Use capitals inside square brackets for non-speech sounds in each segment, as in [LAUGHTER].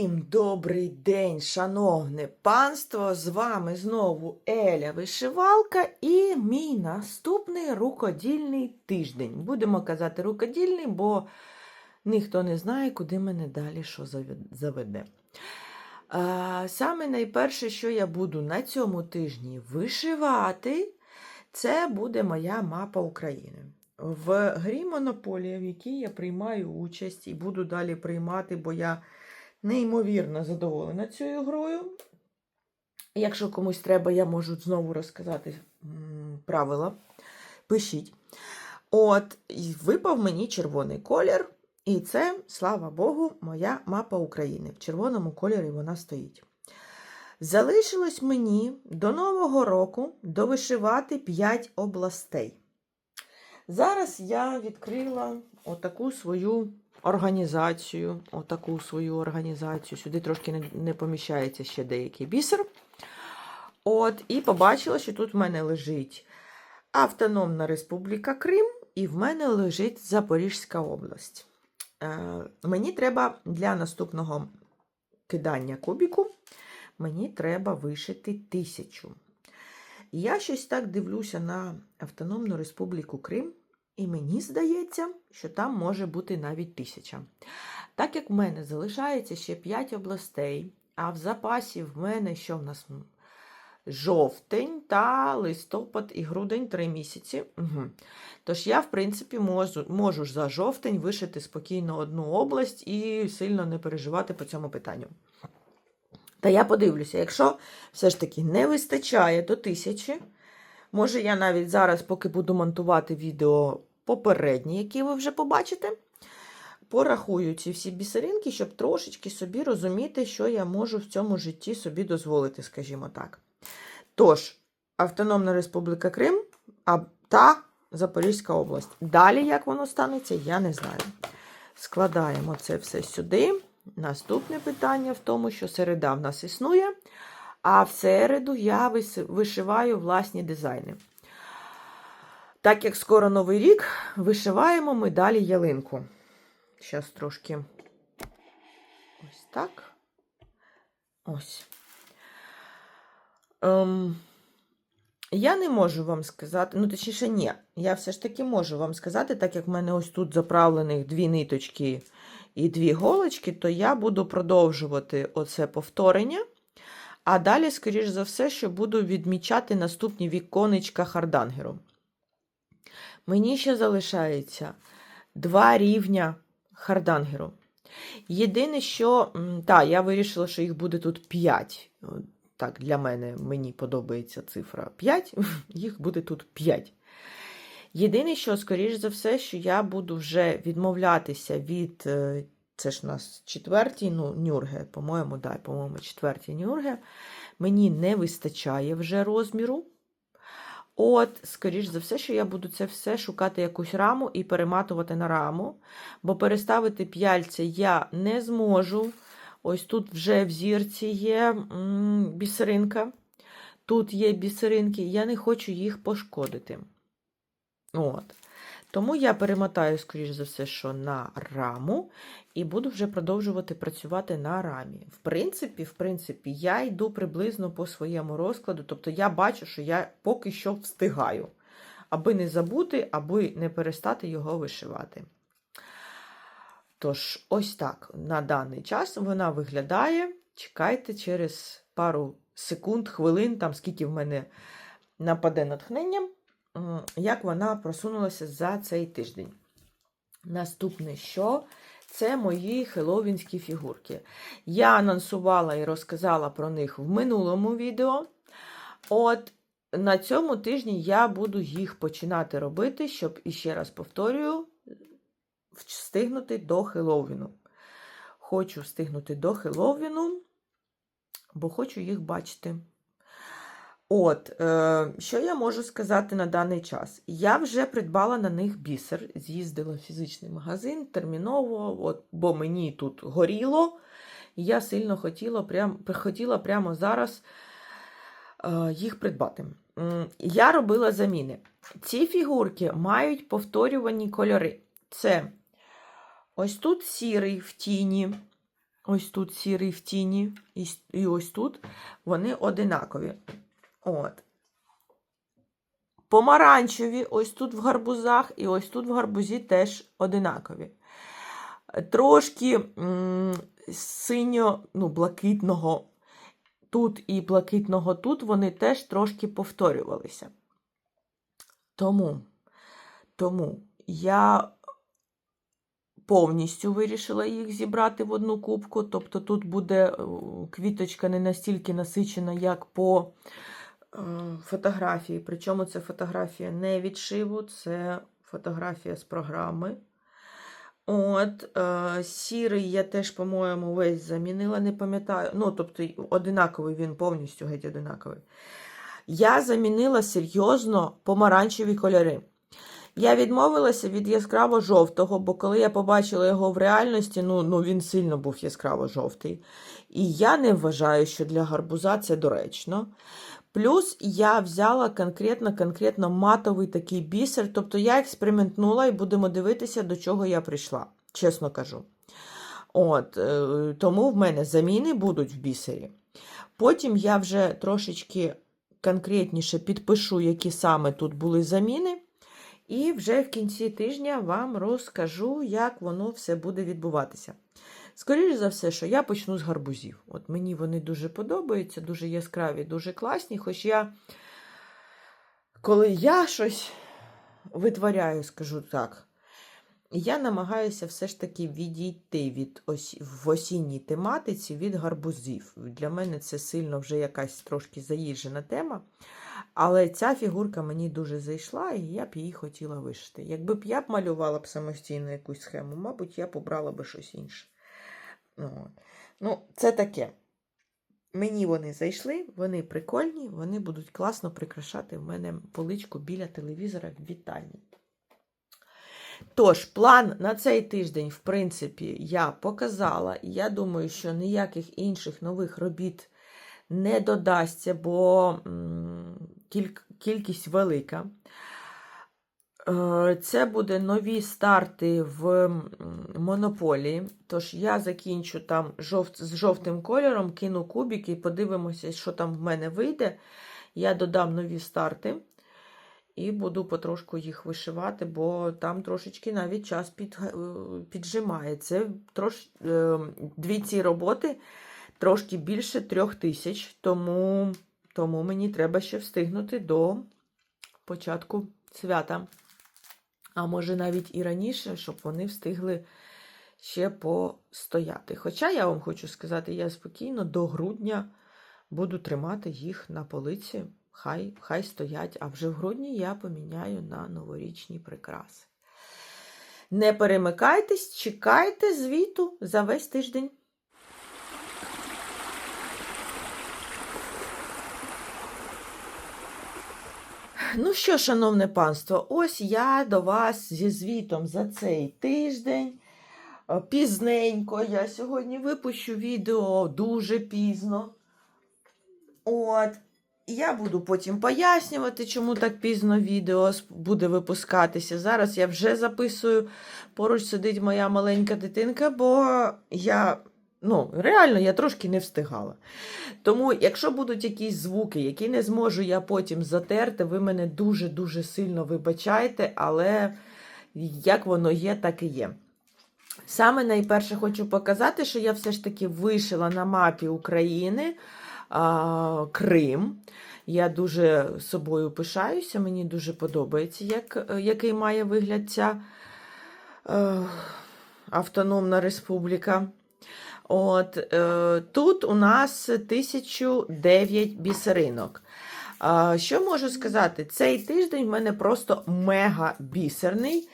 Всім добрий день, шановне панство! З вами знову Еля Вишивалка і мій наступний рукодільний тиждень. Будемо казати рукодільний, бо ніхто не знає, куди мене далі що заведе. Саме найперше, що я буду на цьому тижні вишивати, це буде моя мапа України. В грі Монополія, в якій я приймаю участь і буду далі приймати, бо я неймовірно задоволена цією грою. Якщо комусь треба, я можу знову розказати правила. Пишіть. От, випав мені червоний колір, і це, слава Богу, моя мапа України. В червоному кольорі вона стоїть. Залишилось мені до Нового року довишивати 5 областей. Зараз я відкрила отаку свою організацію. Отаку свою організацію. Сюди трошки не, поміщається ще деякий бісер. От, і побачила, що тут в мене лежить Автономна Республіка Крим, і в мене лежить Запорізька область. Е, мені треба для наступного кидання кубіку, мені треба вишити тисячу. Я щось так дивлюся на Автономну Республіку Крим, і мені здається, що там може бути навіть тисяча. Так як в мене залишається ще 5 областей, а в запасі в мене що в нас? Жовтень та листопад і грудень 3 місяці. Угу. Тож я, в принципі, можу, можу ж за жовтень вишити спокійно одну область і сильно не переживати по цьому питанню. Та я подивлюся, якщо все ж таки не вистачає до тисячі, може я навіть зараз, поки буду монтувати відео попередні, які ви вже побачите, порахую ці всі бісеринки, щоб трошечки собі розуміти, що я можу в цьому житті собі дозволити, скажімо так. Тож, Автономна Республіка Крим та Запорізька область. Далі, як воно станеться, я не знаю. Складаємо це все сюди. Наступне питання в тому, що середа в нас існує, а в середу я вишиваю власні дизайни. Так як скоро Новий рік, вишиваємо ми далі ялинку. Зараз трошки ось так. Ось. Ем, я не можу вам сказати, ну, точніше, ні. Я все ж таки можу вам сказати, так як в мене ось тут заправлених дві ниточки і дві голочки, то я буду продовжувати оце повторення. А далі, скоріш за все, що буду відмічати наступні віконечка хардангеру. Мені ще залишається два рівня хардангеру. Єдине, що, та, я вирішила, що їх буде тут 5. Так, для мене мені подобається цифра 5, [LAUGHS] їх буде тут 5. Єдине, що, скоріш за все, що я буду вже відмовлятися від. е, Це ж у нас четвертій, ну, нюрге, по-моєму, да, по-моєму, четвертій нюрге. Мені не вистачає вже розміру. От, скоріш за все, що я буду це все шукати якусь раму і перематувати на раму, бо переставити п'яльця я не зможу. Ось тут вже в зірці є бісеринка. Тут є бісеринки, я не хочу їх пошкодити. От. Тому я перемотаю, скоріш за все, що на раму, і буду вже продовжувати працювати на рамі. В принципі, в принципі, я йду приблизно по своєму розкладу, тобто я бачу, що я поки що встигаю, аби не забути, аби не перестати його вишивати. Тож, ось так на даний час вона виглядає. Чекайте через пару секунд, хвилин, там скільки в мене нападе натхнення, як вона просунулася за цей тиждень. Наступне що? Це мої хеловінські фігурки. Я анонсувала і розказала про них в минулому відео. От на цьому тижні я буду їх починати робити, щоб, іще раз повторюю, встигнути до Хеллоуіну. Хочу встигнути до Хеллоуіну, бо хочу їх бачити. От, е, що я можу сказати на даний час? Я вже придбала на них бісер, з'їздила в фізичний магазин терміново, от, бо мені тут горіло. І я сильно хотіла, прям, хотіла прямо зараз е, їх придбати. я робила заміни. Ці фігурки мають повторювані кольори. Це ось тут сірий в тіні, ось тут сірий в тіні, і ось тут вони одинакові. От. Помаранчеві, ось тут в гарбузах, і ось тут в гарбузі теж одинакові. Трошки синьо, ну, блакитного тут і блакитного тут, вони теж трошки повторювалися. Тому, тому я повністю вирішила їх зібрати в одну кубку. Тобто тут буде е, квіточка не настільки насичена, як по фотографії. Причому це фотографія не відшиву, це фотографія з програми. От, е, сірий я теж, по-моєму, весь замінила, не пам'ятаю. Ну, тобто, одинаковий він повністю геть одинаковий. Я замінила серйозно помаранчеві кольори. Я відмовилася від яскраво жовтого, бо коли я побачила його в реальності, ну, ну він сильно був яскраво жовтий. І я не вважаю, що для гарбуза це доречно. Плюс я взяла конкретно конкретно матовий такий бісер. Тобто я експериментнула і будемо дивитися, до чого я прийшла, чесно кажу. От, е, тому в мене заміни будуть в бісері. Потім я вже трошечки конкретніше підпишу, які саме тут були заміни. І вже в кінці тижня вам розкажу, як воно все буде відбуватися. Скоріше за все, що я почну з гарбузів. От мені вони дуже подобаються, дуже яскраві, дуже класні. Хоч я, коли я щось витворяю, скажу так, я намагаюся все ж таки відійти від ос... в осінній тематиці від гарбузів. Для мене це сильно вже якась трошки заїжджена тема. Але ця фігурка мені дуже зайшла, і я б її хотіла вишити. Якби б я б малювала б самостійно якусь схему, мабуть, я б обрала би щось інше. Ну, ну, це таке. Мені вони зайшли, вони прикольні, вони будуть класно прикрашати в мене поличку біля телевізора в вітальні. Тож, план на цей тиждень, в принципі, я показала. Я думаю, що ніяких інших нових робіт не додасться, бо кількість велика. Е, Це буде нові старти в монополії. Тож я закінчу там жовт, з жовтим кольором, кину кубики і подивимося, що там в мене вийде. Я додам нові старти і буду потрошку їх вишивати, бо там трошечки навіть час під, е, піджимає. Це трош, е, дві ці роботи трошки більше трьох тисяч, тому, тому мені треба ще встигнути до початку свята. А може навіть і раніше, щоб вони встигли ще постояти. Хоча я вам хочу сказати, я спокійно до грудня буду тримати їх на полиці. Хай, хай стоять, а вже в грудні я поміняю на новорічні прикраси. Не перемикайтесь, чекайте звіту за весь тиждень. Ну що, шановне панство, ось я до вас зі звітом за цей тиждень. Е, Пізненько. Я сьогодні випущу відео дуже пізно. От. Я буду потім пояснювати, чому так пізно відео буде випускатися. Зараз я вже записую. Поруч сидить моя маленька дитинка, бо я, ну, реально, я трошки не встигала. Тому, якщо будуть якісь звуки, які не зможу я потім затерти, ви мене дуже-дуже сильно вибачайте, але як воно є, так і є. Саме найперше хочу показати, що я все ж таки вишила на мапі України а, Крим. Я дуже собою пишаюся, мені дуже подобається, як, який має вигляд ця е, автономна республіка. От, е, тут у нас 1009 бісеринок. А, що можу сказати? Цей тиждень в мене просто мега бісерний.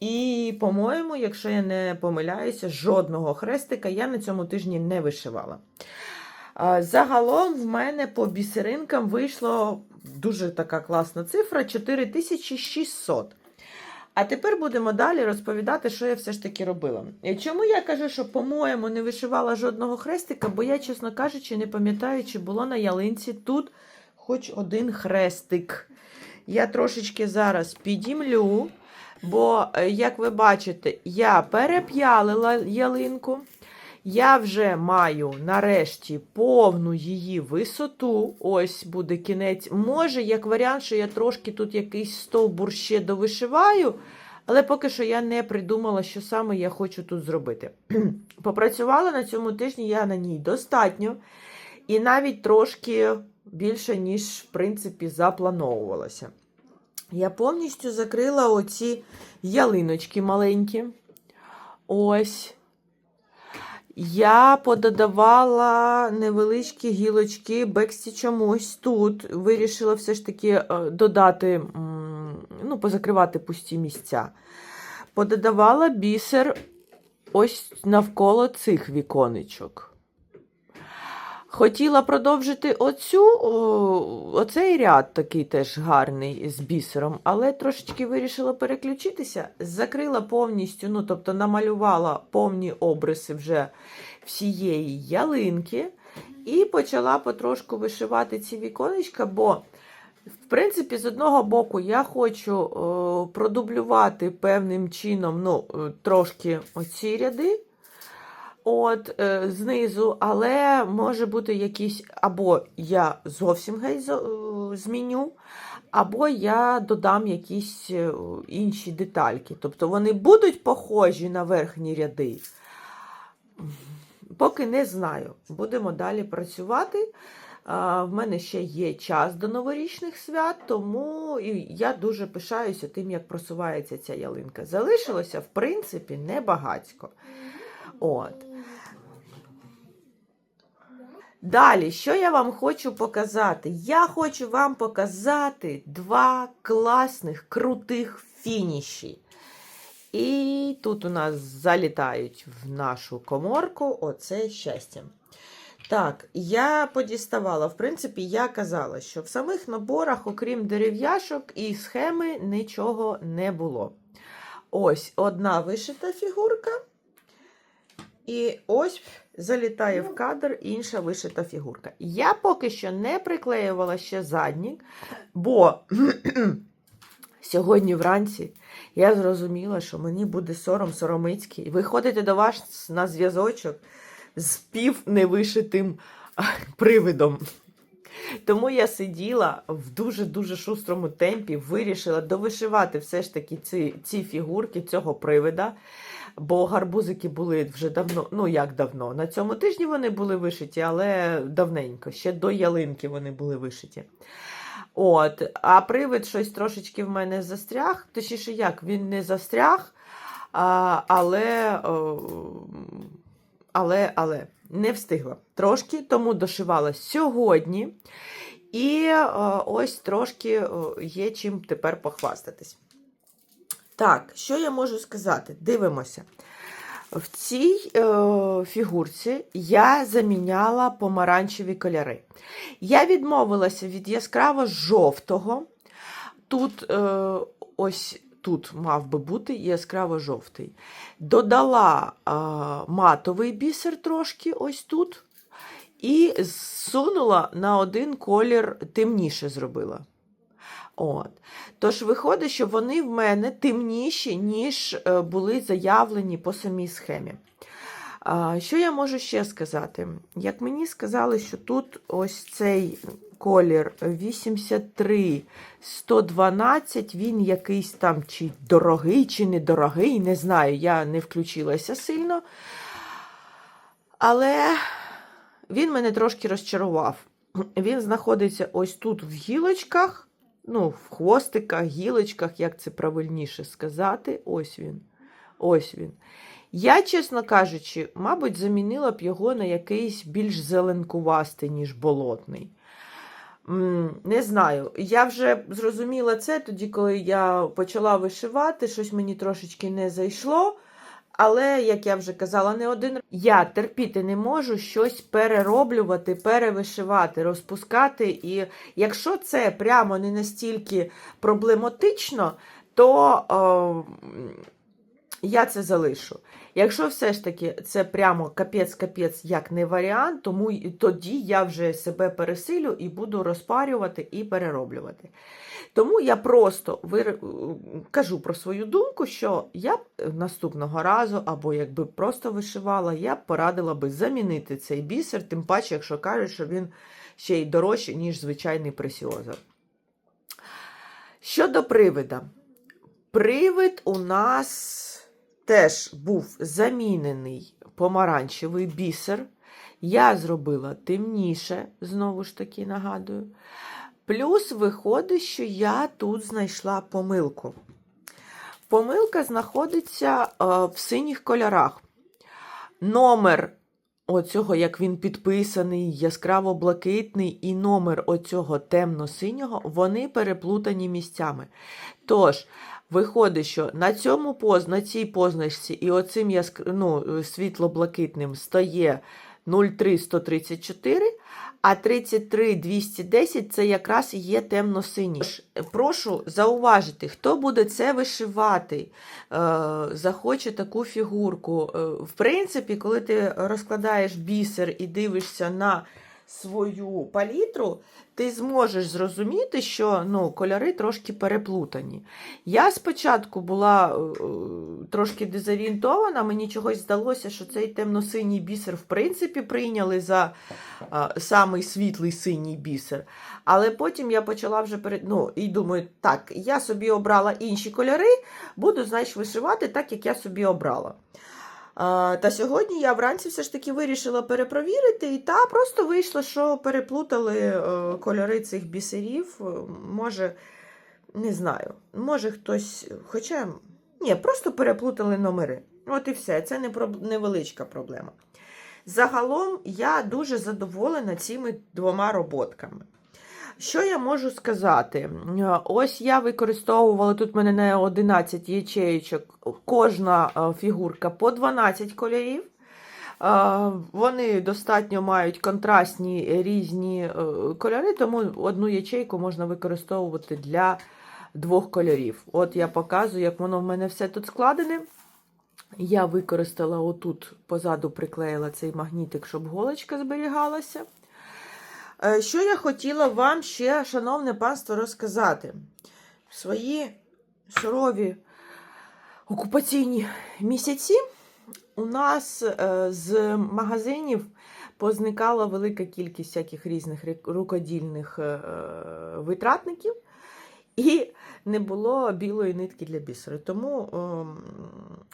І, по-моєму, якщо я не помиляюся, жодного хрестика я на цьому тижні не вишивала. Загалом в мене по бісеринкам вийшло дуже така класна цифра 4600. А тепер будемо далі розповідати, що я все ж таки робила. Чому я кажу, що, по-моєму, не вишивала жодного хрестика, бо я, чесно кажучи, не пам'ятаю, чи було на ялинці тут хоч один хрестик. Я трошечки зараз підімлю, бо, е, як ви бачите, я переп'ялила ялинку. Я вже маю нарешті повну її висоту. Ось буде кінець. Може, як варіант, що я трошки тут якийсь стовбур ще довишиваю, але поки що я не придумала, що саме я хочу тут зробити. [CLEARS THROAT] Попрацювала на цьому тижні я на ній достатньо, і навіть трошки більше, ніж, в принципі, заплановувалося. Я повністю закрила оці ялиночки маленькі. Ось. Я пододавала невеличкі гілочки бексі чомусь тут. Вирішила все ж таки е, додати, ну, позакривати пусті місця. Пододавала бісер ось навколо цих віконечок. Хотіла продовжити оцю, о, оцей ряд такий теж гарний з бісером, але трошечки вирішила переключитися, закрила повністю, ну тобто намалювала повні обриси вже всієї ялинки і почала потрошку вишивати ці віконечка, бо, в принципі, з одного боку я хочу о, продублювати певним чином ну, трошки оці ряди. От е, знизу, але може бути якісь, або я зовсім геть е, зміню, або я додам якісь е, інші детальки. Тобто вони будуть похожі на верхні ряди. Поки не знаю. Будемо далі працювати. В мене ще є час до новорічних свят, тому я дуже пишаюся тим, як просувається ця ялинка. Залишилося, в принципі, небагацько. От. Далі, що я вам хочу показати? Я хочу вам показати два класних, крутих фініші. І тут у нас залітають в нашу коморку оце щастя. Так, я подіставала. В принципі, я казала, що в самих наборах, окрім дерев'яшок і схеми, нічого не було. Ось одна вишита фігурка. І ось залітає в кадр інша вишита фігурка. Я поки що не приклеювала ще заднік, бо [CLEARS THROAT] сьогодні вранці я зрозуміла, що мені буде сором соромицький. Виходити до вас на зв'язочок з пів невишитим привидом. Тому я сиділа в дуже-дуже шустрому темпі, вирішила довишивати все ж таки ці, ці фігурки цього привида. Бо гарбузики були вже давно, ну як давно, на цьому тижні вони були вишиті, але давненько, ще до ялинки вони були вишиті. От, А привид щось трошечки в мене застряг. Точніше, як, він не застряг, а, але, але, але не встигла трошки, тому дошивала сьогодні. І ось трошки є чим тепер похвастатись. Так, що я можу сказати? Дивимося. В цій е, фігурці я заміняла помаранчеві кольори. Я відмовилася від яскраво жовтого. Тут е, ось тут мав би бути яскраво жовтий. Додала е, матовий бісер трошки ось тут. І зсунула на один колір темніше зробила. От. Тож виходить, що вони в мене темніші, ніж е, були заявлені по самій схемі. Що я можу ще сказати? Як мені сказали, що тут ось цей колір 83 112, він якийсь там чи дорогий, чи недорогий, не знаю, я не включилася сильно. Але він мене трошки розчарував. Він знаходиться ось тут в гілочках ну, в хвостиках, гілочках, як це правильніше сказати. Ось він. Ось він. Я, чесно кажучи, мабуть, замінила б його на якийсь більш зеленкувастий, ніж болотний. Не знаю. Я вже зрозуміла це тоді, коли я почала вишивати, щось мені трошечки не зайшло. Але, як я вже казала, не один раз, я терпіти не можу щось перероблювати, перевишивати, розпускати. І якщо це прямо не настільки проблематично, то о, я це залишу. Якщо все ж таки це прямо капець-капець як не варіант, тому тоді я вже себе пересилю і буду розпарювати і перероблювати. Тому я просто вир... кажу про свою думку, що я б наступного разу, або якби просто вишивала, я б порадила би замінити цей бісер, тим паче, якщо кажуть, що він ще й дорожчий, ніж звичайний пресіозер. Щодо привида. Привид у нас теж був замінений помаранчевий бісер. Я зробила темніше, знову ж таки нагадую. Плюс виходить, що я тут знайшла помилку. Помилка знаходиться е, в синіх кольорах. Номер оцього, як він підписаний, яскраво-блакитний, і номер оцього темно-синього, вони переплутані місцями. Тож, виходить, що на цьому поз, на цій позначці і оцим яск... ну, світло-блакитним стає 03134, а 33210 це якраз є темно-синій. Прошу зауважити, хто буде це вишивати, е, захоче таку фігурку. Е, в принципі, коли ти розкладаєш бісер і дивишся на свою палітру, ти зможеш зрозуміти, що ну, кольори трошки переплутані. Я спочатку була е, трошки дезорієнтована, мені чогось здалося, що цей темно-синій бісер в принципі прийняли за е, самий світлий синій бісер. Але потім я почала вже перед... ну, і думаю, так, я собі обрала інші кольори, буду, знаєш, вишивати так, як я собі обрала. Та сьогодні я вранці все ж таки вирішила перепровірити, і та просто вийшло, що переплутали е, кольори цих бісерів. Е, Може, не знаю, може хтось. Хоча, ні, просто переплутали номери. От і все, це не проб- невеличка проблема. Загалом я дуже задоволена цими двома роботками. Що я можу сказати? Е, Ось я використовувала тут в мене на 11 ячеєчок, кожна е, фігурка по 12 кольорів. Е, Вони достатньо мають контрастні різні кольори, тому одну ячейку можна використовувати для двох кольорів. От я показую, як воно в мене все тут складене. Я використала отут позаду приклеїла цей магнітик, щоб голочка зберігалася. Е, Що я хотіла вам ще, шановне панство, розказати? Свої сурові окупаційні місяці у нас е, з магазинів позникала велика кількість всяких різних рукодільних е, витратників, і не було білої нитки для бісеру. Тому ем,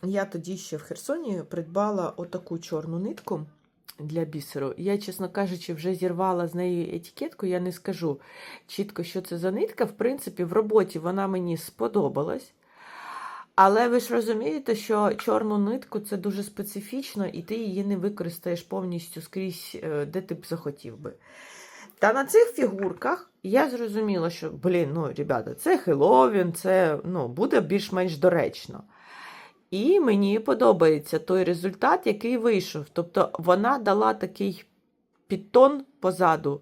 я тоді ще в Херсоні придбала отаку чорну нитку для бісеру. Я, чесно кажучи, вже зірвала з неї етикетку, я не скажу чітко, що це за нитка. В принципі, в роботі вона мені сподобалась. Але ви ж розумієте, що чорну нитку це дуже специфічно, і ти її не використаєш повністю скрізь, е, де ти б захотів би. Та на цих фігурках я зрозуміла, що, блін, ну, ребята, це Хеллоуін, це ну, буде більш-менш доречно. І мені подобається той результат, який вийшов. Тобто вона дала такий підтон позаду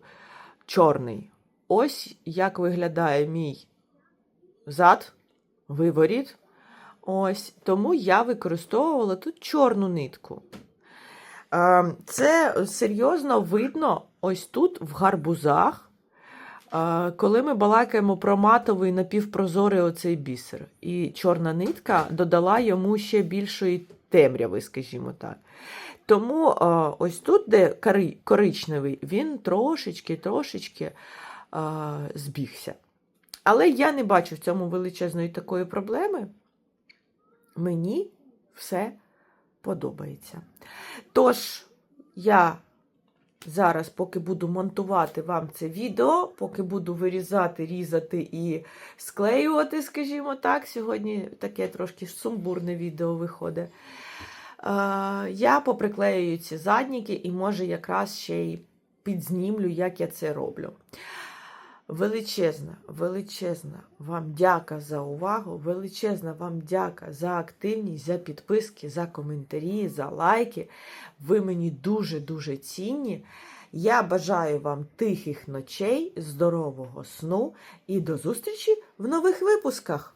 чорний. Ось як виглядає мій зад, виворіт. Ось, тому я використовувала тут чорну нитку. Е, Це серйозно видно ось тут, в гарбузах, коли ми балакаємо про матовий напівпрозорий оцей бісер. І чорна нитка додала йому ще більшої темряви, скажімо так. Тому ось тут, де кори- коричневий, він трошечки, трошечки е, збігся. Але я не бачу в цьому величезної такої проблеми. Мені все подобається. Тож, я зараз, поки буду монтувати вам це відео, поки буду вирізати, різати і склеювати, скажімо так, сьогодні таке трошки сумбурне відео виходить. Я поприклеюю ці задніки і, може, якраз ще й підзнімлю, як я це роблю. Величезна, величезна вам дяка за увагу, величезна вам дяка за активність, за підписки, за коментарі, за лайки. Ви мені дуже-дуже цінні. Я бажаю вам тихих ночей, здорового сну і до зустрічі в нових випусках.